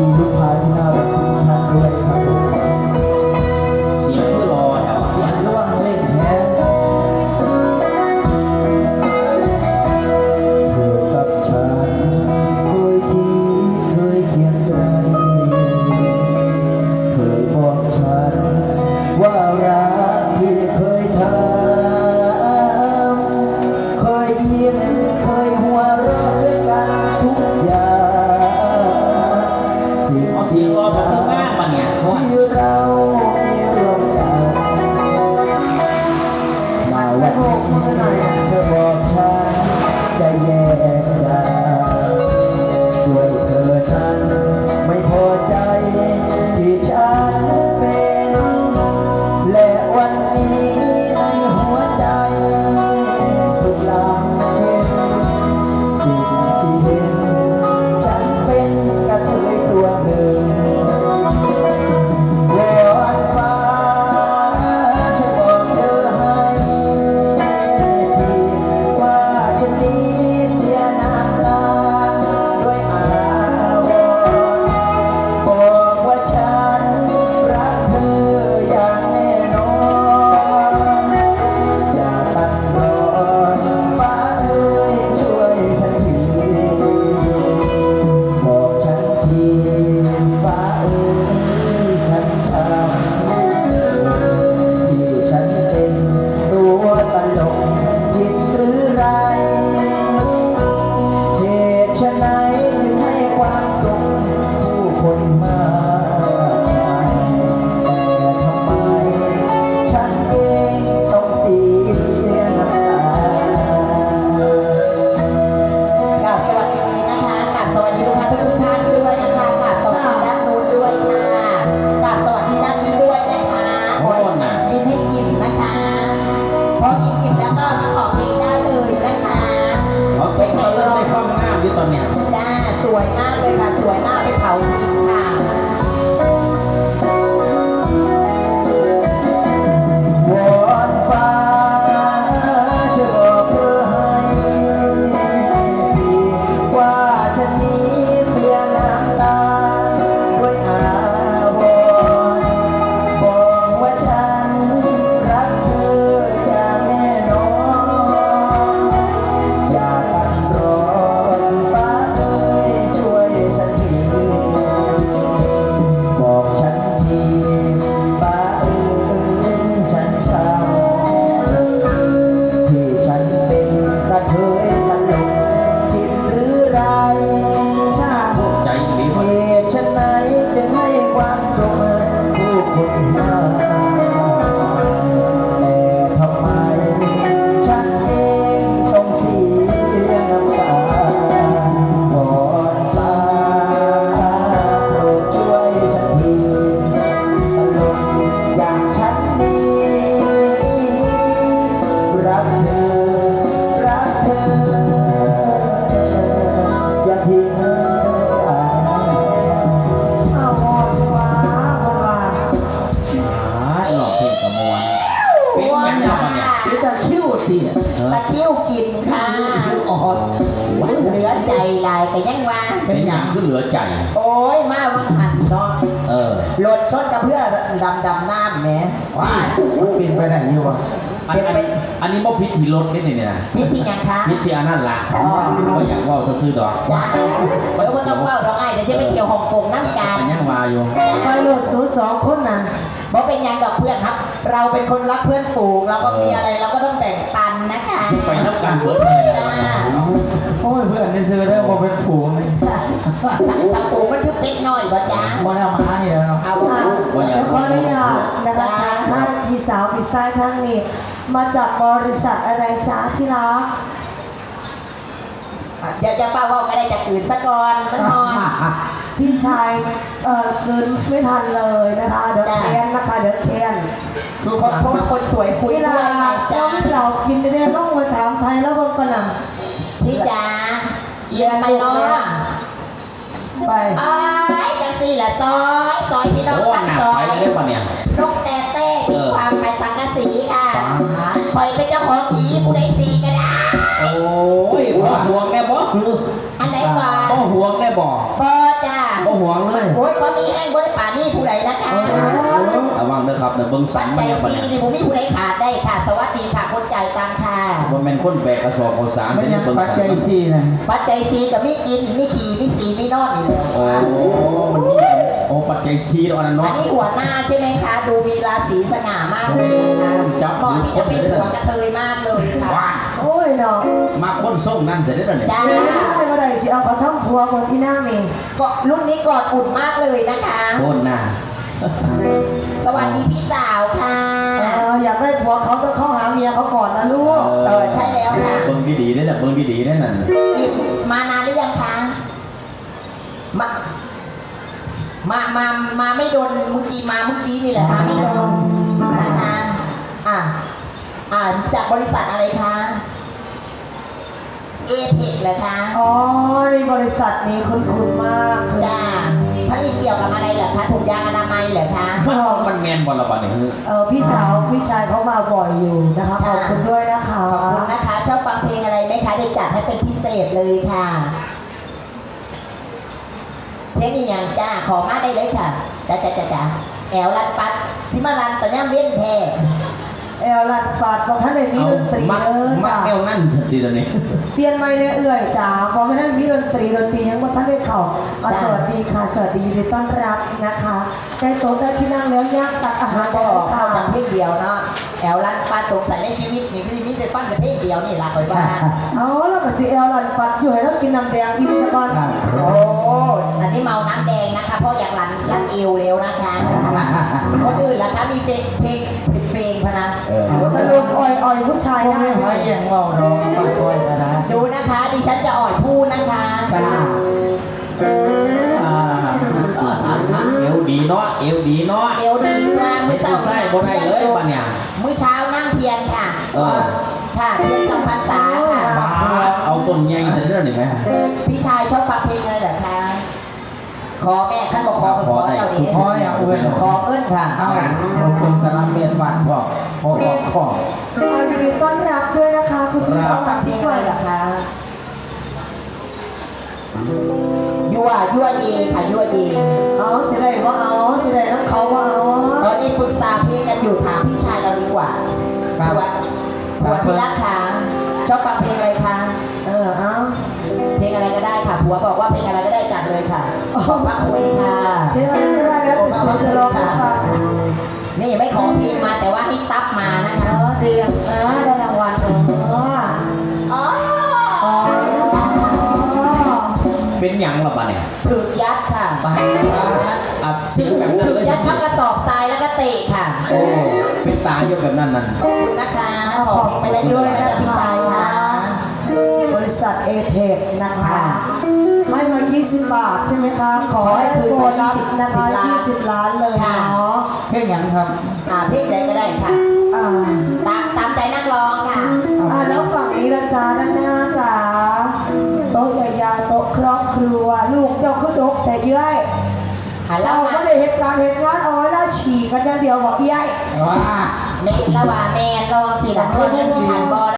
ดีลูกค้าที่น่ารักทุ ใจลายไปยังว่าเป็นอย่างคือเหลือใจ โอ้ยมาวังหันเนาะเออโหลดซดกับเพื่อดำดำน้ำแหมว้ายมันเป็นไปได้ยังวะอันอันอันนี้บ่พิษที่รถนี่นี่นะนี่ที่ยังคะพิษที่อันนั้นละก็อยากว่าซื่อๆดอกจ้าแล้วก็ต้องเป้าดอกไม้เดี๋ยวจะไปเที่ยวฮ่องกงน้ำกันอันยังว่าอยู่ไปโหลดสูสองคนนะ เพราะเป็นยังดอกเพื่อนครับ เราเป็นคนรักเพื่อนฝูงเราก็มีอะไรเราก็ต้องแบ่งปันนะคะไปนับการเบิร์ดเลยนะจ้าโอ้ยเพื่อนในซื้อได้ว่าเป็นฝูงเลยตักฝูงมันคือเป็ดน้อยบ่จ้าบ่ได้เอามาให้แล้วเอาอะว่าอย่างแล้วขออนุญาตนะคะท่านพี่สาวพี่ชายท่านนี้มาจากบริษัทอะไรจ้าที่รักอย่าจะเป้าว่าก็ได้จากอื่นซะก่อนมันนอน พี่ชายเอ่อเกินไม่ทันเลยนะคะเดี๋ยวเทียนนะคะเดี๋ยวเทียนคือเพราะเพราะว่าคนสวยคุยเวด้ลาวยไงเราจ้าไม่เรากินไปเนี่ยต้องมาถามไทยแล้วก็กระหน่พี่จ๋าเอียงไปเนาะำไป อ้ายจังสี่ละซอย ซอยพี่น้องโอ้ ยโอ้ยพอมีแห้งบนป่านี่ผู้ใดนะคะระวังเด้อครับเด้อเบิ่งสัปันจมาจัยเนี่ยบัดซีเนี่ยนี่ผมมีผู้ใดขาดได้ค่ะ สวัสดีค่ะคนจ่ายตังค่ะว่าแม่นคนแบกกระสอบข้าวสารไม่เนี่ยัยงเบิ่งปัจสันจัยสี่นะปัจจัยซีกับมีกินมีขี่มีสีมีนอนนี่เลยโอ้มันมี โอ้ปัจจัยซีแล้วอันนั้นอัเนาะนนี้หัวหน้าใช่ไหมคะ ดูมีราศีสง่ามากเลยนะคะจับ เหมาะที่จะเป็นหัวกระเทยมากเลยค่ะว้าโอ้ยเนาะมาคนส่งนั่นเสร็จแล้วเนี่ยจ้าไม่ใช่เมื่อไหร่สิเอากระท่อมพัวบนที่นั่งนี่ก็รุ่นนี้กอดอุ่นมากเลยนะคะ โคตรน่าสวัสดีพี่สาวค่ะ เอออยากได้ผัวเขาต้องเข้าหาเมียเขาก่อนนะลูกเออใช่แล้วค่ะ เบิ่งดีๆได้อน่ะเบิ่งดีๆได้อนั่นอีกมานานหรือยังคะมา มามามาไม่โดนเมื่อกี้มาเมื่อกี้นี่แหละมาไม่โดนนะคะอะอ่าจากบริษัทอะไรคะเอเทคเหรอคะอ๋อในบริษัทนี้คุณคุณมากคือจ้าผลิตเกี่ยวกับอะไรเหรอคะถุงยางอนามัยเหรอคะมันแมนบอลละบาดเนี่ยเออพี่สาวพี่ชายเขามาบ่อยอยู่นะคะขอบคุณด้วยนะคะขอบคุณนะคะ ชอบฟังเพลงอะไรไหมคะได้จัดให้เป็นพิเศษเลยค่ะ เพลงอีหยังจ้า ขอมาได้เลยค่ะจ้าจ้าจ้าจ้าแอลลันปัดซิมาลันตะย่ำเลี้ยนแท้เอลลันปาดบอกท่านในมีดนตรีมักเออมักจ้าแนวนั่นทีเดียวนี้ เปลี่ยนไม่เนี่ยเอื่อยจ้าพอไม่ท่านมีดนตรีดนตรียังว่าท่านได้เข่ามาสวัสดีค่ะสวัสดียินดีต้อนรับนะคะได้โต๊ะได้ที่นั่งแล้วย่างตักอาหารก็ได้เข้าค่ะจากเพลงเดียวเนาะแอลลันปัดตรงใส่ในชีวิตนี่คือมีแต่ฟังแต่เพลงเดียวนี่ละคอยว่า เอาแล้วก็สิเอลลันปัดอยู่ให้เรากินน้ำแดงอิ่มซะก่อนโอ้ วเร็วนะคะคนอื่นล่ะคะมีเพลงเพลงเพลงพะนะเออ สรุปอ่อยอ่อยผู้ชายไม่ได้ไหม ไม่ยังเมาดองปัดคอยกันนะดูนะคะ ดิฉันจะอ่อยพูดนะคะจ้าอ่าเอวดีเนาะเอวดีเนาะเอวดีตัวมืไม่อต้เศร้าใส่บ่ได้เลยบัดเนี่ย มื้อเช้านั่งเทียนค่ะเออ ค่ะเทียนกับพรรษาค่ะบ้าเอาต้นใหญ่เสร็จแล้วนี่ไหมพี่ชายชอบฟังเพลงอะไรเหรอคะ ขอแม่ท่านบอกขอขอเจ้าดีพออย่างเว้นขอเอิ้นค่ะเอาเราคงกำลังเมียนบัตรบอกพอบอกขออ่ายินดีต้อนรับด้วยนะคะคุณพี่สชมาฟังเลชิงกอะไรคะยั่วยั่วเยค่ะยั่วเยอ๋อสิได้ว่าเอาสิได้น้ำเขาว่าเอาตอนนี้ปรึกษาพลงกันอยู่ถามพี่ชายเราดีกว่าครับหัวหัวที่รักค่ะชอบฟังเพลงอะไรคะเออเอาเพลงอะไรก็ได้ค่ะผัวบอกว่าเพลงอะไรก็ ค่ะบอกว่าคุยค่ะเดี๋ยวอะไรก็ได้แล้วแต่สวยจะลองให้ฟังนี่ไม่ขอเพลงมาแต่ว่าให้ตับมานะเอคะอเดียงอ่าได้รางวัลเอออ๋ออ๋อเป็นหยังละบัดเนี่ยถึกยัดค่ะบ้าอัดเสียงแบบนั้นถึกเลยยัดทั้งกระสอบทรายแล้วก็เตะค่ะ โอ้เป็นตาอยู่แบบนั้นนั่นขอบคุณนะคะขอเพลงไปได้ด้วยนะจ๊ะพี่ชายค่ะบ ริษัทเอเทคนะคะ ให้มา 20 บาทใช่ไหมคะ ขอให้โบนัสนะคะ 20 ล้านเลยเนาะเพ่งยังครับ อ่าเพลงอะไรก็ได้ค่ะอ่าตามตามใจนักร้องค่ะอ่าแล้วฝั่งนี้ละจ้าด้านหน้าจ๋าโต๊ะใหญ่ๆโต๊ะครอบครัว ลูกเจ้าขึ้นดกแต่เย้ยหันเราเล่ามาก็ได้เหตุการณ์เหตุงานเอาไว้แล้วฉี่กันอย่างเดียวบอกเย้ยว่าเมนละว่าแมนลองสิหลังเพื่อนฉันบอล